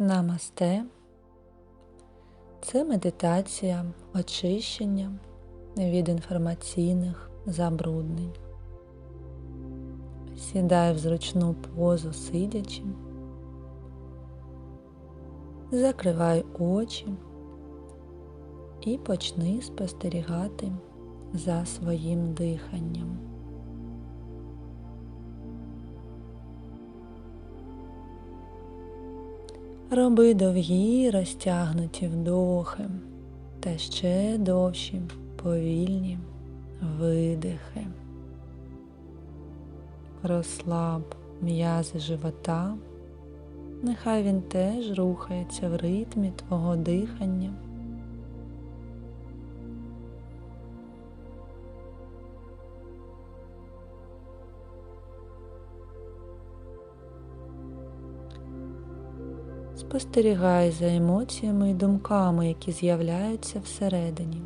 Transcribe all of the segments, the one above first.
Намасте це медитація очищення від інформаційних забруднень. Сідай в зручну позу сидячи, закривай очі і почни спостерігати за своїм диханням. Роби довгі розтягнуті вдохи та ще довші повільні видихи. Розслаб м'язи живота, нехай він теж рухається в ритмі твого дихання. Спостерігай за емоціями і думками, які з'являються всередині.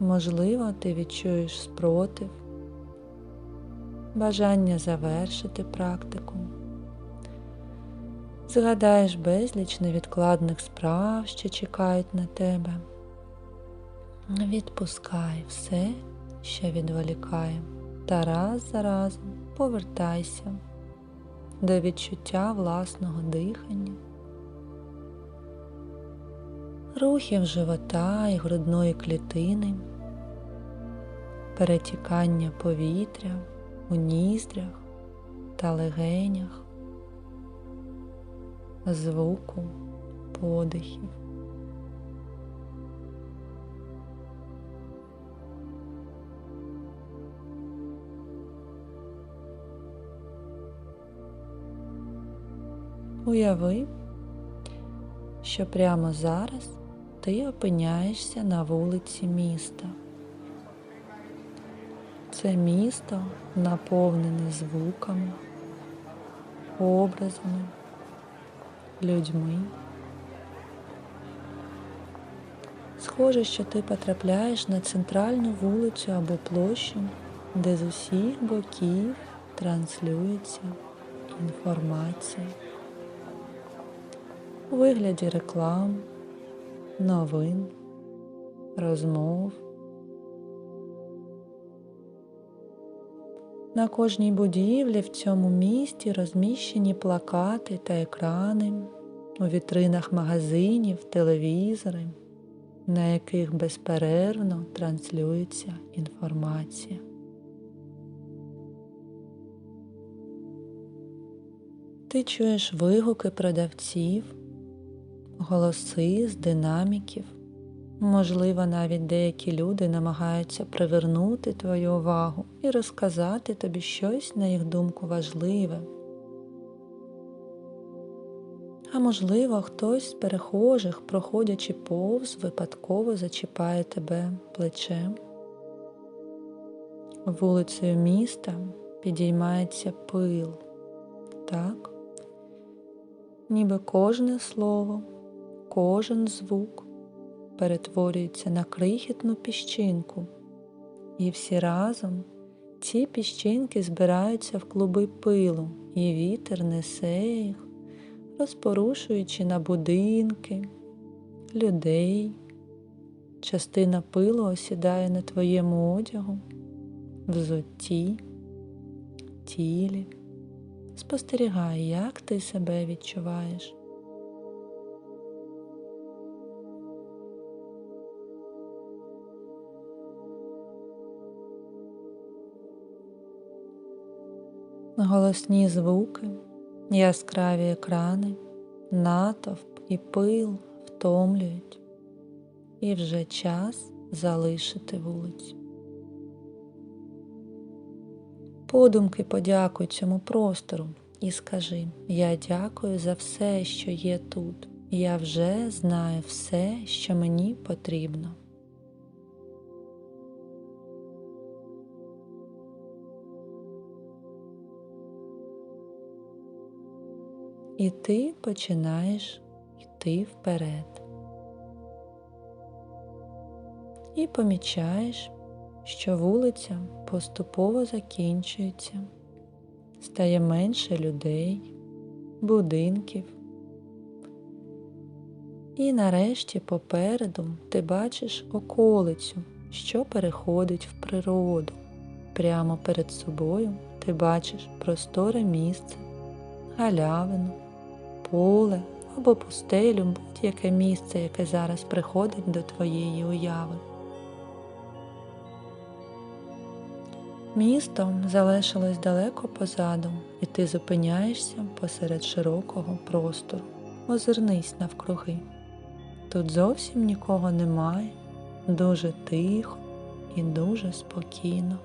Можливо, ти відчуєш спротив, бажання завершити практику. Згадаєш безліч невідкладних справ, що чекають на тебе. Відпускай все, що відволікає, та раз за разом повертайся до відчуття власного дихання, рухів живота і грудної клітини, перетікання повітря у ніздрях та легенях, звуку подихів. Уяви, що прямо зараз ти опиняєшся на вулиці міста. Це місто наповнене звуками, образами, людьми. Схоже, що ти потрапляєш на центральну вулицю або площу, де з усіх боків транслюється інформація у вигляді реклам, новин, розмов. На кожній будівлі в цьому місті розміщені плакати та екрани, у вітринах магазинів, телевізори, на яких безперервно транслюється інформація. Ти чуєш вигуки продавців, голоси з динаміків. Можливо, навіть деякі люди намагаються привернути твою увагу і розказати тобі щось, на їх думку, важливе. А можливо, хтось з перехожих, проходячи повз, випадково зачіпає тебе плечем. Вулицею міста підіймається пил, так, ніби кожне слово кожен звук перетворюється на крихітну піщинку, і всі разом ці піщинки збираються в клуби пилу, і вітер несе їх, розпорушуючи на будинки, людей. Частина пилу осідає на твоєму одягу, взутті, тілі. Спостерігай, як ти себе відчуваєш. Голосні звуки, яскраві екрани, натовп і пил втомлюють, і вже час залишити вулицю. Подумки подякуй цьому простору і скажи: Я дякую за все, що є тут. Я вже знаю все, що мені потрібно. І ти починаєш йти вперед. І помічаєш, що вулиця поступово закінчується, стає менше людей, будинків, І нарешті попереду ти бачиш околицю, що переходить в природу. Прямо перед собою ти бачиш просторе місце, галявину, поле або пустелю, будь-яке місце, яке зараз приходить до твоєї уяви. Місто залишилось далеко позаду, і ти зупиняєшся посеред широкого простору. Озирнись навкруги. Тут зовсім нікого немає, дуже тихо і дуже спокійно.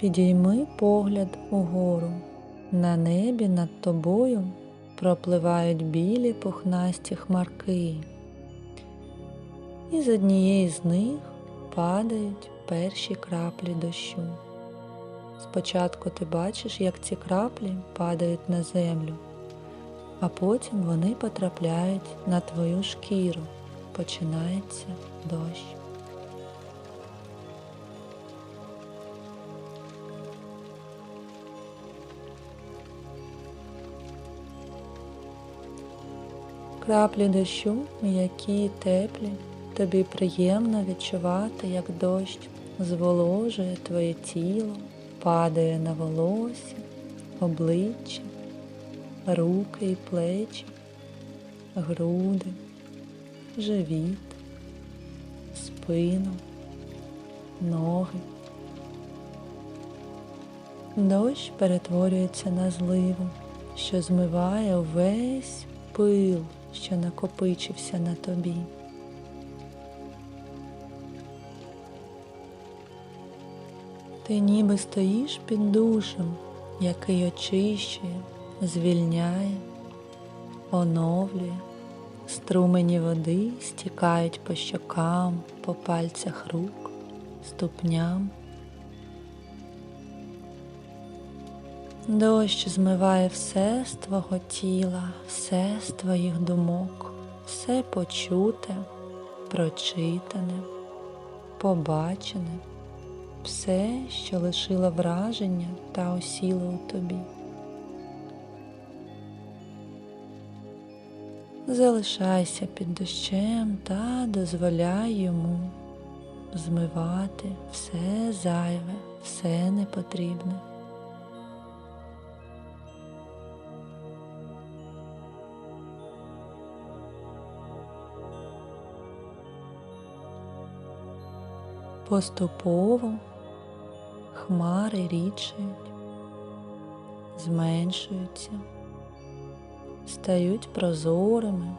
Підійми погляд угору. На небі над тобою пропливають білі пухнасті хмарки, і з однієї з них падають перші краплі дощу. Спочатку ти бачиш, як ці краплі падають на землю, а потім вони потрапляють на твою шкіру. Починається дощ. Краплі дощу м'які теплі, тобі приємно відчувати, як дощ зволожує твоє тіло, падає на волосся, обличчя, руки і плечі, груди, живіт, спину, ноги. Дощ перетворюється на зливу, що змиває увесь пил що накопичився на тобі. Ти ніби стоїш під душем, який очищує, звільняє, оновлює, струмені води стікають по щокам, по пальцях рук, ступням. Дощ змиває все з твого тіла, все з твоїх думок, все почуте, прочитане, побачене, все, що лишило враження та осіло у тобі. Залишайся під дощем та дозволяй йому змивати все зайве, все непотрібне. Поступово хмари рідшають, зменшуються, стають прозорими,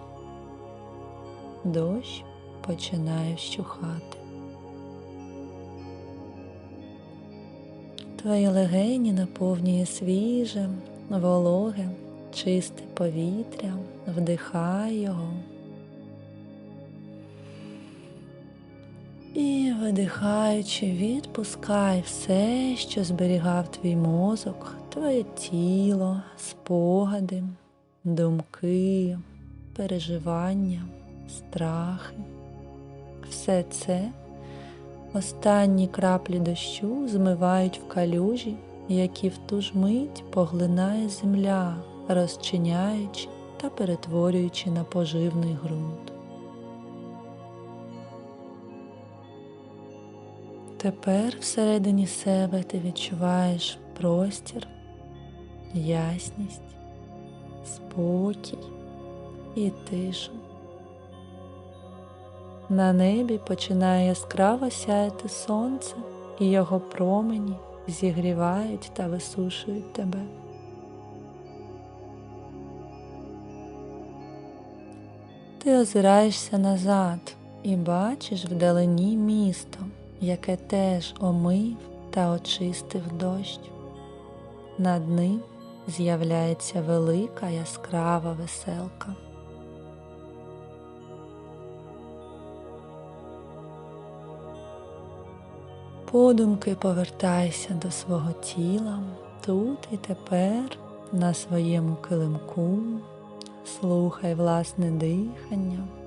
дощ починає вщухати. Твої легені наповнює свіже, вологе, чисте повітря, вдихай його. Видихаючи, відпускай все, що зберігав твій мозок, твоє тіло, спогади, думки, переживання, страхи. Все це останні краплі дощу змивають в калюжі, які в ту ж мить поглинає земля, розчиняючи та перетворюючи на поживний ґрунт. Тепер всередині себе ти відчуваєш простір, ясність, спокій і тишу. На небі починає яскраво сяяти сонце, і його промені зігрівають та висушують тебе. Ти озираєшся назад і бачиш вдалині місто яке теж омив та очистив дощ. Над ним з'являється велика яскрава веселка. Подумки повертайся до свого тіла тут і тепер на своєму килимку, слухай власне дихання.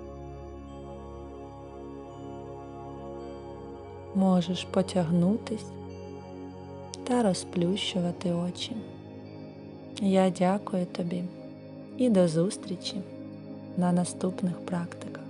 Можеш потягнутись та розплющувати очі. Я дякую тобі і до зустрічі на наступних практиках.